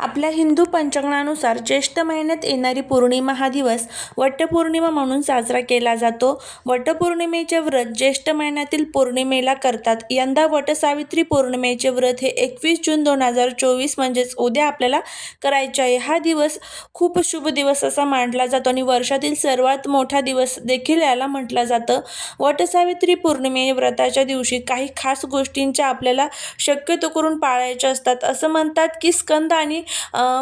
आपल्या हिंदू पंचांगणानुसार ज्येष्ठ महिन्यात येणारी पौर्णिमा हा दिवस वटपौर्णिमा म्हणून साजरा केला जातो. वटपौर्णिमेचे व्रत ज्येष्ठ महिन्यातील पौर्णिमेला करतात. यंदा वटसावित्री पौर्णिमेचे व्रत हे एकवीस जून दोन हजार चोवीस म्हणजेच उद्या आपल्याला करायचे आहे. हा दिवस खूप शुभ दिवस असा मानला जातो आणि वर्षातील सर्वात मोठा दिवस देखील याला म्हटलं जातं. वटसावित्री पौर्णिमे व्रताच्या दिवशी काही खास गोष्टींच्या आपल्याला शक्यतो करून पाळायच्या असतात. असं म्हणतात की स्कंद आणि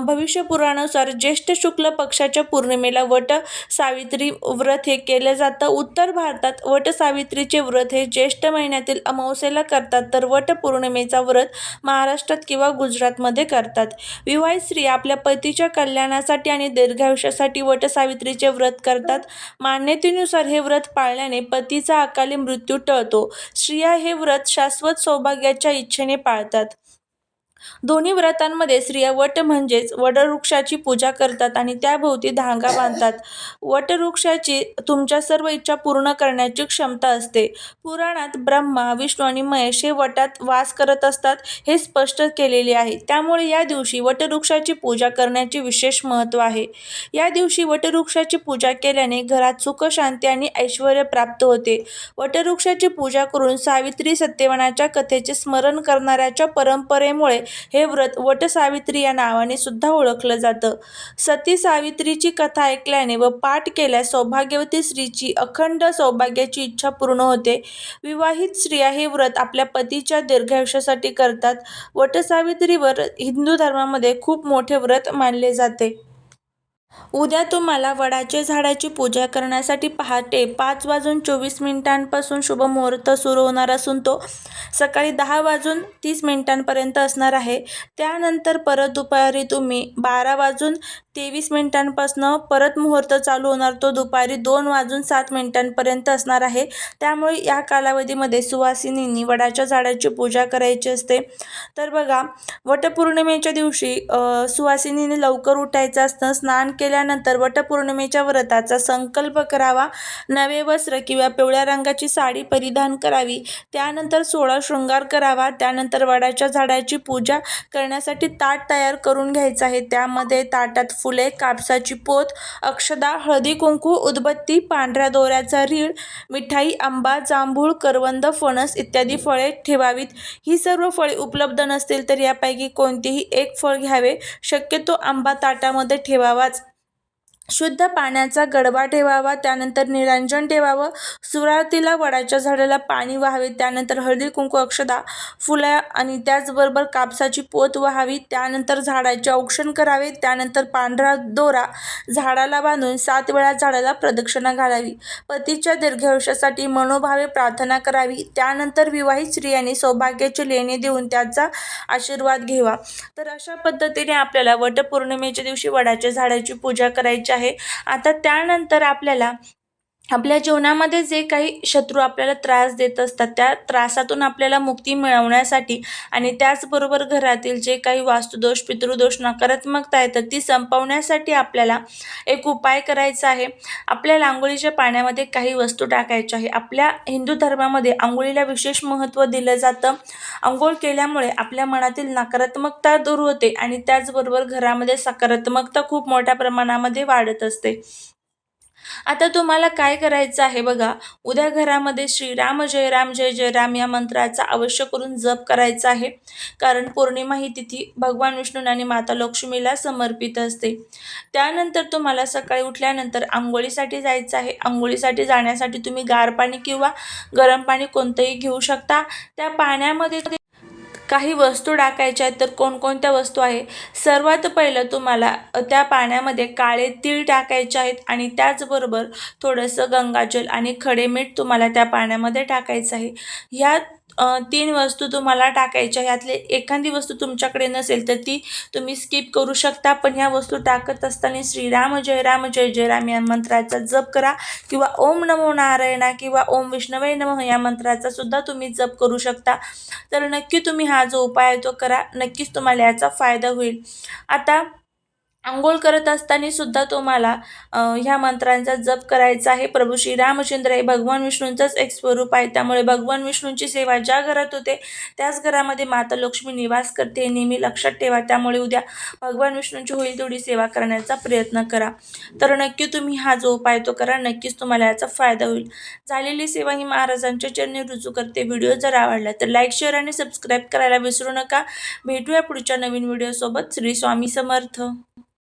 भविष्य पुराणानुसार ज्येष्ठ शुक्ल पक्षाच्या पौर्णिमेला वट सावित्री व्रत हे केलं जातं. उत्तर भारतात वट सावित्रीचे व्रत हे ज्येष्ठ महिन्यातील अमावस्येला करतात तर वट पौर्णिमेचा व्रत महाराष्ट्रात किंवा गुजरातमध्ये करतात. विवाहित स्त्री आपल्या पतीच्या कल्याणासाठी आणि दीर्घायुष्यासाठी वट सावित्रीचे व्रत करतात. मान्यतेनुसार हे व्रत पाळल्याने पतीचा अकाली मृत्यू टळतो. स्त्रिया हे व्रत शाश्वत सौभाग्याच्या इच्छेने पाळतात. दोन्ही व्रतांमध्ये स्त्रिया वट म्हणजेच वटवृक्षाची पूजा करतात आणि त्याभोवती धांगा बांधतात. वटवृक्षाची तुमच्या सर्व इच्छा पूर्ण करण्याची क्षमता असते. पुराणात ब्रह्मा विष्णू आणि महेश हे वटात वास करत असतात हे स्पष्ट केलेले आहे. त्यामुळे या दिवशी वटवृक्षाची पूजा करण्याचे विशेष महत्त्व आहे. या दिवशी वटवृक्षाची पूजा केल्याने घरात सुख शांती आणि ऐश्वर प्राप्त होते. वटवृक्षाची पूजा करून सावित्री सत्यवानाच्या कथेचे स्मरण करणाऱ्याच्या परंपरेमुळे हे व्रत वटसावित्री या नावाने सुद्धा ओळखलं जातं. सती सावित्रीची कथा ऐकल्याने व पाठ केल्यास सौभाग्यवती स्त्रीची अखंड सौभाग्याची इच्छा पूर्ण होते. विवाहित स्त्रिया हे व्रत आपल्या पतीच्या दीर्घायुष्यासाठी करतात. वटसावित्रीवर हिंदू धर्मामध्ये खूप मोठे व्रत मानले जाते. उद्या तुम्हाला वडाच्या झाडाची पूजा करण्यासाठी पहाटे पाच वाजून चोवीस मिनिटांपासून शुभ मुहूर्त सुरू होणार असून तो सकाळी दहा वाजून तीस मिनिटांपर्यंत असणार आहे. त्यानंतर परत दुपारी तुम्ही बारा वाजून तेवीस मिनिटांपासनं परत मुहूर्त चालू होणार. तो दुपारी दोन वाजून सात मिनिटांपर्यंत असणार आहे. त्यामुळे या कालावधीमध्ये सुवासिनींनी वडाच्या झाडाची पूजा करायची असते. तर बघा वटपौर्णिमेच्या दिवशी सुवासिनीने लवकर उठायचं असतं. स्नान केल्यानंतर वटपौर्णिमेच्या व्रताचा संकल्प करावा. नवे वस्त्र किंवा पिवळ्या रंगाची साडी परिधान करावी. त्यानंतर सोळा शृंगार करावा. त्यानंतर वडाच्या झाडाची पूजा करण्यासाठी ताट तयार करून घ्यायचं आहे. त्यामध्ये ताटात फुले कापसाची पोत अक्षदा हळदी कुंकू उदबत्ती पांढऱ्या दोऱ्याचा रीळ मिठाई आंबा जांभूळ करवंद फणस इत्यादी फळे ठेवावीत. ही सर्व फळे उपलब्ध नसतील तर यापैकी कोणतेही एक फळ घ्यावे. शक्यतो आंबा ताटामध्ये ठेवावाच. शुद्ध पाण्याचा गडवा ठेवावा त्यानंतर निरांजन ठेवावं. सुरुवातीला वडाच्या झाडाला पाणी व्हावे त्यानंतर हळदी कुंकू अक्षदा फुला आणि त्याचबरोबर कापसाची पोत व्हावी. त्यानंतर झाडाचे औक्षण करावे त्यानंतर पांढरा दोरा झाडाला बांधून सात वेळा झाडाला प्रदक्षिणा घालावी. पतीच्या दीर्घायुष्यासाठी मनोभावे प्रार्थना करावी. त्यानंतर विवाहित स्त्रियांनी सौभाग्याचे लेणे देऊन त्याचा आशीर्वाद घ्यावा. तर अशा पद्धतीने आपल्याला वटपौर्णिमेच्या दिवशी वडाच्या झाडाची पूजा करायची आहे. आता त्यानंतर आपल्याला आपल्या जीवनामध्ये जे काही शत्रू आपल्याला त्रास देत असतात त्या त्रासातून आपल्याला मुक्ती मिळवण्यासाठी आणि त्याचबरोबर घरातील जे काही वास्तुदोष पितृदोष नकारात्मकता आहे तर ती संपवण्यासाठी आपल्याला एक उपाय करायचा आहे. आपल्या आंघोळीच्या पाण्यामध्ये काही वस्तू टाकायच्या आहे. आपल्या हिंदू धर्मामध्ये आंघोळीला विशेष महत्त्व दिलं जातं. आंघोळ केल्यामुळे आपल्या मनातील नकारात्मकता दूर होते आणि त्याचबरोबर घरामध्ये सकारात्मकता खूप मोठ्या प्रमाणामध्ये वाढत असते. आता तुम्हाला काय करायचं आहे बघा. उद्या घरामध्ये श्रीराम जय राम जय जय राम या मंत्राचा अवश्य करून जप करायचा आहे. कारण पौर्णिमा ही तिथी भगवान विष्णू आणि माता लक्ष्मीला समर्पित असते. त्यानंतर तुम्हाला सकाळी उठल्यानंतर आंघोळीसाठी जायचं आहे. आंघोळीसाठी जाण्यासाठी तुम्ही गार पाणी किंवा गरम पाणी कोणतंही घेऊ शकता. त्या पाण्यामध्ये काही वस्तू टाकायच्या आहेत तर कोणकोणत्या वस्तू आहे? सर्वात पहिलं तुम्हाला त्या पाण्यामध्ये काळे तीळ टाकायचे आहेत आणि त्याचबरोबर थोडंसं गंगाजल आणि खडे मीठ तुम्हाला त्या पाण्यामध्ये टाकायचं आहे. ह्या तीन वस्तू तुम्हाला टाकायच्या यातले एखादी वस्तू तुमच्याकडे नसेल तर ती तुम्ही स्किप करू शकता. पण ह्या वस्तू टाकत असताना श्रीराम जय राम जय जय राम या मंत्राचा जप करा. किंवा ओम नमो नारायणा किंवा ओम विष्णवे नमः या मंत्राचा सुद्धा तुम्ही जप करू शकता. तर नक्की तुम्ही हा जो उपाय आहे तो करा. नक्कीच तुम्हाला याचा फायदा होईल. आता आंघोळ करत असताना सुद्धा तुम्हाला ह्या मंत्रांचा जप करायचा आहे. प्रभू श्री रामचंद्र हे भगवान विष्णूंचंच एक स्वरूप आहे. त्यामुळे भगवान विष्णूंची सेवा ज्या घरात होते त्याच घरामध्ये माता लक्ष्मी निवास करते हे नेहमी लक्षात ठेवा. त्यामुळे उद्या भगवान विष्णूंची होईल तेवढी सेवा करण्याचा प्रयत्न करा. तर नक्की तुम्ही हा जो उपाय तो करा. नक्कीच तुम्हाला याचा फायदा होईल. झालेली सेवा ही महाराजांच्या चरणी रुजू करते. व्हिडिओ जर आवडला तर लाईक शेअर आणि सबस्क्राईब करायला विसरू नका. भेटूया पुढच्या नवीन व्हिडिओसोबत. श्री स्वामी समर्थ.